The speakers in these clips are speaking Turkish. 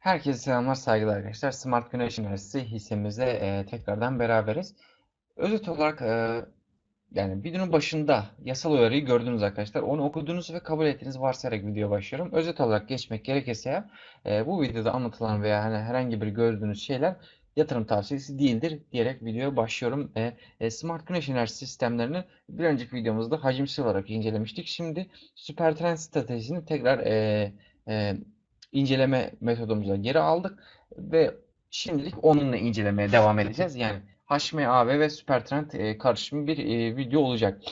Herkese selamlar, saygılar arkadaşlar. Smart Güneş Enerjisi hissemizde e, tekrardan beraberiz. Özet olarak e, yani videonun başında yasal uyarıyı gördünüz arkadaşlar. Onu okudunuz ve kabul ettiğiniz varsayarak videoya başlıyorum. Özet olarak geçmek gerekirse e, bu videoda anlatılan veya hani herhangi bir gördüğünüz şeyler yatırım tavsiyesi değildir diyerek videoya başlıyorum. E, e, Smart Güneş Enerjisi sistemlerini bir önceki videomuzda hacimsel olarak incelemiştik. Şimdi süper trend stratejisini tekrar e, e, inceleme metodumuza geri aldık ve şimdilik onunla incelemeye devam edeceğiz. Yani HMAB ve Supertrend e, karışımı bir e, video olacak.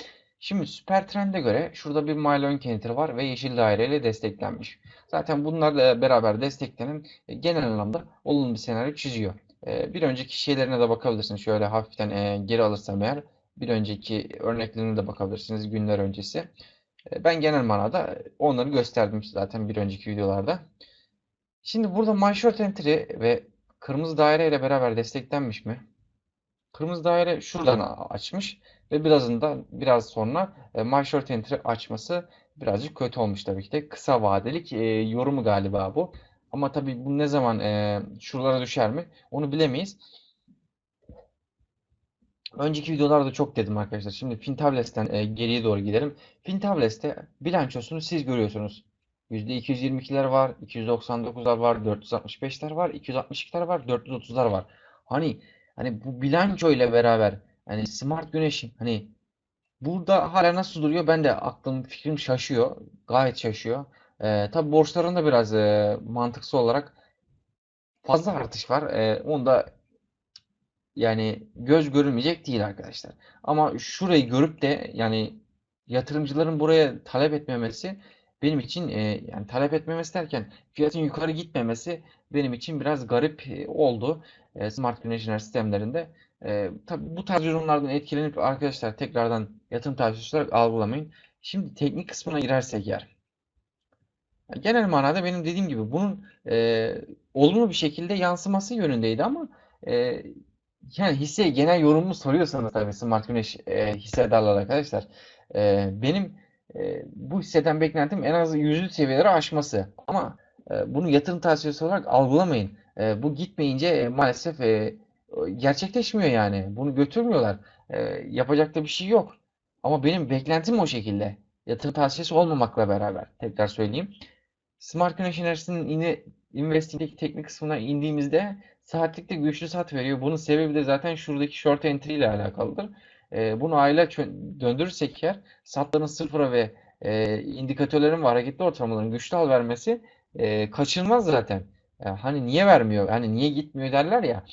Şimdi Supertrend'e göre şurada bir Mile Counter var ve yeşil daireyle desteklenmiş. Zaten bunlarla beraber desteklenen e, genel anlamda olumlu bir senaryo çiziyor. Bir önceki şeylerine de bakabilirsiniz. Şöyle hafiften geri alırsam eğer bir önceki örneklerine de bakabilirsiniz günler öncesi. E, ben genel manada onları gösterdim zaten bir önceki videolarda. Şimdi burada My Short Entry ve kırmızı daire ile beraber desteklenmiş mi? Kırmızı daire şuradan açmış ve birazında biraz sonra e, My Short Entry açması birazcık kötü olmuş tabii ki de. Kısa vadelik e, yorumu galiba bu. Ama tabii bu ne zaman e, şuralara düşer mi? Onu bilemeyiz. Önceki videolarda çok dedim arkadaşlar. Şimdi Fintables'ten e, geriye doğru gidelim. Fintables'te bilançosunu siz görüyorsunuz. %222'ler var, 299'lar var, 465'ler var, 262'ler var, 430'lar var. Hani hani bu bilanço ile beraber hani Smart Güneş'in hani burada hala nasıl duruyor? Ben de aklım fikrim şaşıyor. Gayet şaşıyor. Ee, tabii borçlarında biraz e, mantıksal olarak fazla artış var. Ee, onu da yani göz görülmeyecek değil arkadaşlar. Ama şurayı görüp de yani yatırımcıların buraya talep etmemesi benim için e, yani talep etmemesi derken fiyatın yukarı gitmemesi benim için biraz garip e, oldu. E, smart güneş sistemlerinde. E, tabii bu tarz yorumlardan etkilenip arkadaşlar tekrardan yatırım tavsiyesi olarak algılamayın. Şimdi teknik kısmına girersek eğer. Genel manada benim dediğim gibi bunun e, olumlu bir şekilde yansıması yönündeydi ama e, yani hisse genel yorumumu soruyorsanız tabii Smart Güneş e, hissedarlar arkadaşlar. E, benim e, bu hisseden beklentim en az yüzlü seviyeleri aşması. Ama e, bunu yatırım tavsiyesi olarak algılamayın. E, bu gitmeyince e, maalesef e, gerçekleşmiyor yani. Bunu götürmüyorlar. E, yapacak da bir şey yok. Ama benim beklentim o şekilde. Yatırım tavsiyesi olmamakla beraber. Tekrar söyleyeyim. Smart Güneş Enerjisi'nin yine Investing'deki teknik kısmına indiğimizde saatlikte güçlü sat veriyor. Bunun sebebi de zaten şuradaki short entry ile alakalıdır. E, bunu ayla döndürürsek eğer satların sıfıra ve e, indikatörlerin ve hareketli ortalamaların güçlü al vermesi e, kaçınılmaz zaten. Yani hani niye vermiyor? Hani niye gitmiyor derler ya.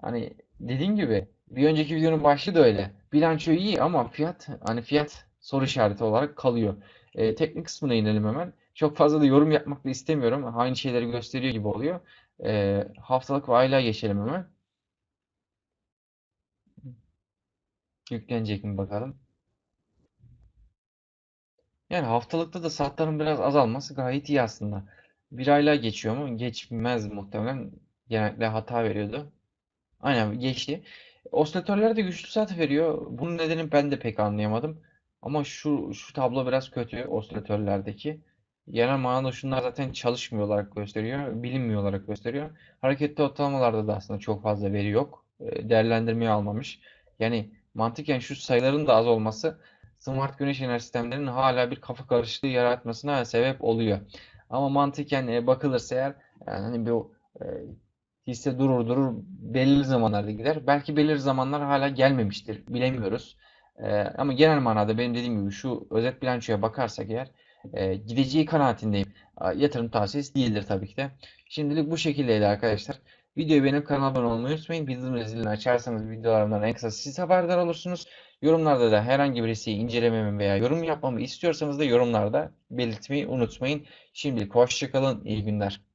Hani dediğim gibi bir önceki videonun başlığı da öyle. Bilanço iyi ama fiyat hani fiyat soru işareti olarak kalıyor. E, teknik kısmına inelim hemen. Çok fazla da yorum yapmak da istemiyorum. Aynı şeyleri gösteriyor gibi oluyor. E, haftalık ve aylığa geçelim hemen. Yüklenecek mi bakalım. Yani haftalıkta da satların biraz azalması gayet iyi aslında. Bir aylığa geçiyor mu? Geçmez muhtemelen. Genellikle hata veriyordu. Aynen geçti. Osilatörler de güçlü sat veriyor. Bunun nedenini ben de pek anlayamadım. Ama şu şu tablo biraz kötü osilatörlerdeki. Genel manada şunlar zaten çalışmıyor olarak gösteriyor. Bilinmiyor olarak gösteriyor. Hareketli ortalamalarda da aslında çok fazla veri yok. E, Değerlendirmeye almamış. Yani mantıken şu sayıların da az olması smart güneş enerji sistemlerinin hala bir kafa karışıklığı yaratmasına sebep oluyor. Ama mantıken e, bakılırsa eğer yani hani bu e, hisse durur durur belirli zamanlarda gider. Belki belirli zamanlar hala gelmemiştir. Bilemiyoruz. E, ama genel manada benim dediğim gibi şu özet bilançoya bakarsak eğer e, gideceği kanaatindeyim. Yatırım tavsiyesi değildir tabii ki de. Şimdilik bu şekildeydi arkadaşlar. Videoyu beğenip kanalıma abone olmayı unutmayın. Bildirim zilini açarsanız videolarımdan en kısa siz haberdar olursunuz. Yorumlarda da herhangi bir hisseyi incelememi veya yorum yapmamı istiyorsanız da yorumlarda belirtmeyi unutmayın. Şimdilik hoşçakalın, iyi günler.